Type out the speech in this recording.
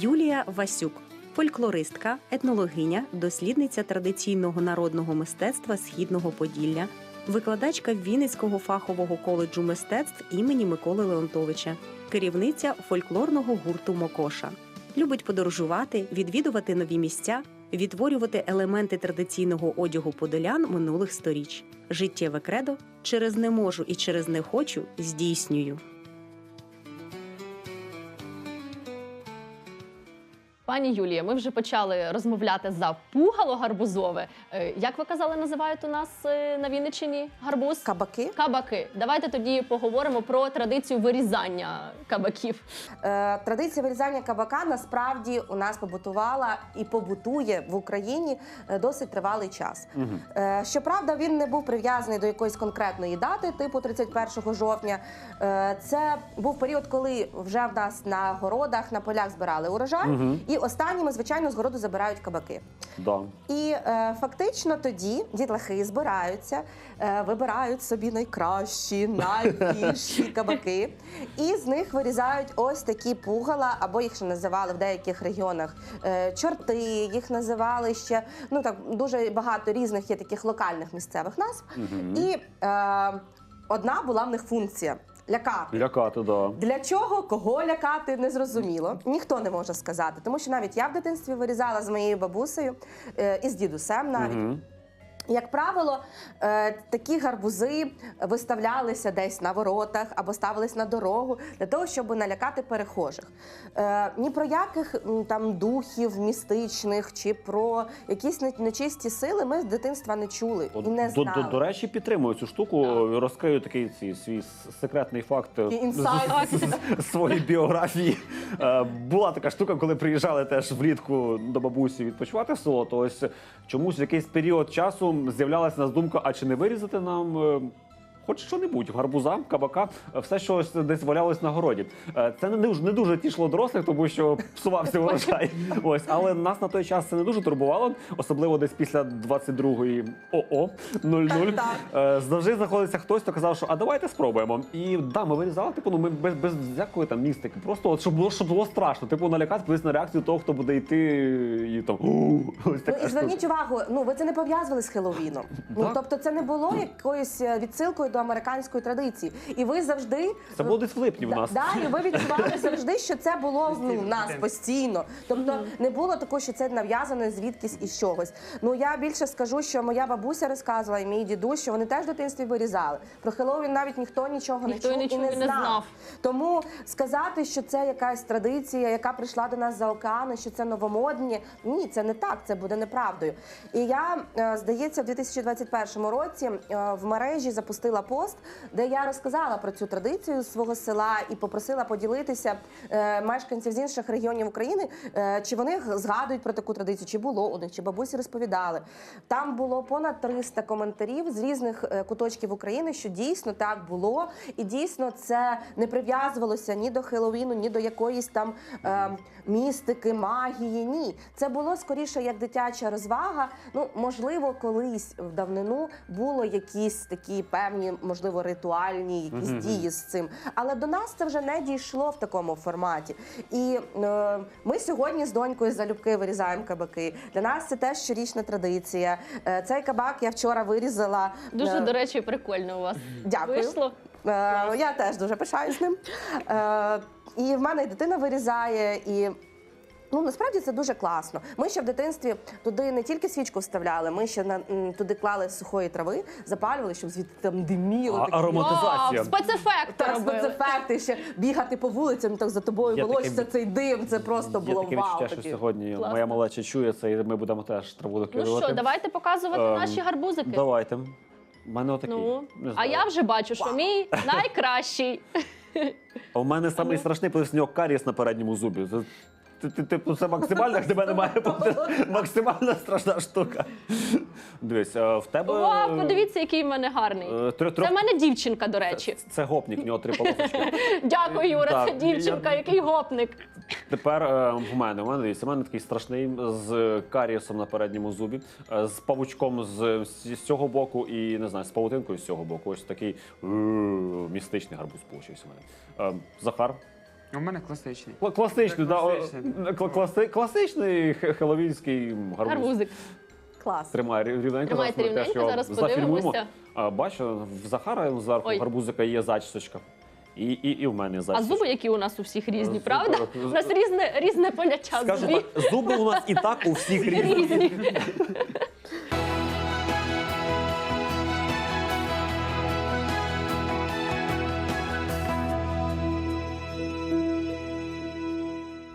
Юлія Васюк, фольклористка, етнологиня, дослідниця традиційного народного мистецтва Східного Поділля, викладачка Вінницького фахового коледжу мистецтв імені Миколи Леонтовича, керівниця фольклорного гурту Мокоша. Любить подорожувати, відвідувати нові місця, відтворювати елементи традиційного одягу подолян минулих сторіч. Життєве кредо через не можу і через не хочу здійснюю. Пані Юлія, ми вже почали розмовляти за пугало гарбузове. Е, Як ви казали, називають у нас е, на Вінниччині гарбуз? Кабаки. Кабаки. Давайте тоді поговоримо про традицію вирізання кабаків. Е, Традиція вирізання кабака насправді у нас побутувала і побутує в Україні е, досить тривалий час. Е, Щоправда, він не був прив'язаний до якоїсь конкретної дати, типу 31 жовтня. Е, Це був період, коли вже в нас на городах, на полях збирали урожай, і останніми, звичайно, з городу забирають кабаки. Да. І е, фактично тоді дітлахи збираються, е, вибирають собі найкращі, найбільші кабаки, і з них вирізають ось такі пугала, або їх ще називали в деяких регіонах е, чорти, їх називали ще ну так дуже багато різних є таких локальних місцевих назв. І е, одна була в них функція лякати. Лякати, да. Для чого кого лякати не зрозуміло. Ніхто не може сказати, тому що навіть я в дитинстві вирізала з моєю бабусею е, і з дідусем навіть. Мгм. Як правило, е, такі гарбузи виставлялися десь на воротах або ставились на дорогу для того, щоб налякати перехожих. Е, Ні про яких там духів містичних чи про якісь нечисті сили ми з дитинства не чули і не до, знали. до, до речі, підтримую цю штуку. Розкрию такий свій, свій секретний факт е, з- своєї біографії. Була така штука, коли приїжджали теж влітку до бабусі відпочивати в село. То ось чомусь в якийсь період часу з'являлася нас думка, а чи не вирізати нам. Хоч що-небудь, гарбуза, кабака, все, що десь валялось на городі. Е, Це не дуже, не дуже тішило дорослих, тому що псувався урожай. Ось, але нас на той час це не дуже турбувало, особливо десь після 22-ї ОО 00. Е, Завжди знаходиться хтось, хто казав, що а давайте спробуємо. І да, ми вирізали, типу, ну ми без, без всякої там містики. Просто от, щоб було, щоб було страшно. Типу, налякати колись на реакцію того, хто буде йти і там. Ось Ну і зверніть увагу, ну ви це не пов'язували з Хеллоуіном. Ну тобто, це не було якоюсь е, відсилкою до американської традиції. І ви завжди Це було десь в липні в нас. Да, і ви відчували завжди, що це було ну, в нас постійно. Тобто не було такого, що це нав'язано звідкись із чогось. Ну я більше скажу, що моя бабуся розказувала і мій дідусь, що вони теж в дитинстві вирізали. Про Хеллоуін навіть ніхто нічого Ніхто не чув нічого і не не знав. знав. Тому сказати, що це якась традиція, яка прийшла до нас за океану, що це новомодні. Ні, це не так, це буде неправдою. І я, е, здається, в 2021 році е, в мережі запустила пост, де я розказала про цю традицію свого села і попросила поділитися е, мешканців з інших регіонів України, е, чи вони згадують про таку традицію, чи було у них, чи бабусі розповідали. Там було понад 300 коментарів з різних е, куточків України, що дійсно так було, і дійсно це не прив'язувалося ні до Хеллоуіну, ні до якоїсь там е, містики, магії. Ні, це було скоріше як дитяча розвага. Ну можливо, колись в давнину було якісь такі певні, можливо, ритуальні якісь дії з цим. Але до нас це вже не дійшло в такому форматі. І е, ми сьогодні з донькою залюбки вирізаємо кабаки. Для нас це теж щорічна традиція. Е, цей кабак я вчора вирізала. Дуже, е, до речі, прикольно у вас Дякую. вийшло. Е, я теж дуже пишаюсь ним. Е, і в мене і дитина вирізає, і. Ну насправді це дуже класно. Ми ще в дитинстві туди не тільки свічку вставляли, ми ще на м, туди клали сухої трави, запалювали, щоб звідти там диміло. А, таке. ароматизація. Вау, спецефекти Так, робили. спецефекти, ще бігати по вулицям, так за тобою Є волочиться таке- цей дим. Це просто Є було таке вау. відчуття, що сьогодні Класно. моя малеча чує це, і ми будемо теж траву Ну докидувати. що, давайте показувати Ем, наші гарбузики. Давайте. У мене отакий. Ну, Не а знаю. я вже бачу, що мій найкращий. А у мене самий страшний плеснюк карієс на передньому зубі. Це, ти- ти- типу, це максимально, як тебе немає бути. Максимально страшна штука. Дивись, е, в тебе. Вау, подивіться, який в мене гарний. е, трьох- Це трьох- в мене дівчинка, до речі. Це гопнік, в нього три полосочки. Дякую, Юра, Так, це дівчинка, я- який гопник. Тепер е, в мене, в мене дивіться, в мене такий страшний з карієсом на передньому зубі, е, з павучком з, з цього боку і не знаю, з павутинкою з цього боку. Ось такий е, містичний гарбуз получився у мене. Е, Захар, У мене класичний. Кла- Класичний, да, о, Класичний. кла- класи- класичний хе- хеловінський гарбуз. Гарбузик. Клас. Тримає рів- рівненько. Тримайте зараз ми теж рівненько, його зараз зафільмуємо. подивимося. А, бачу, в Захара зверху Ой. гарбузика є зачісочка. І, і, і в мене А зачісочка. зуби, які у нас у всіх різні, Зуби- правда? У нас різне, різне поняття Скажу зубів. так, зуби у нас і так у всіх різні. Різні.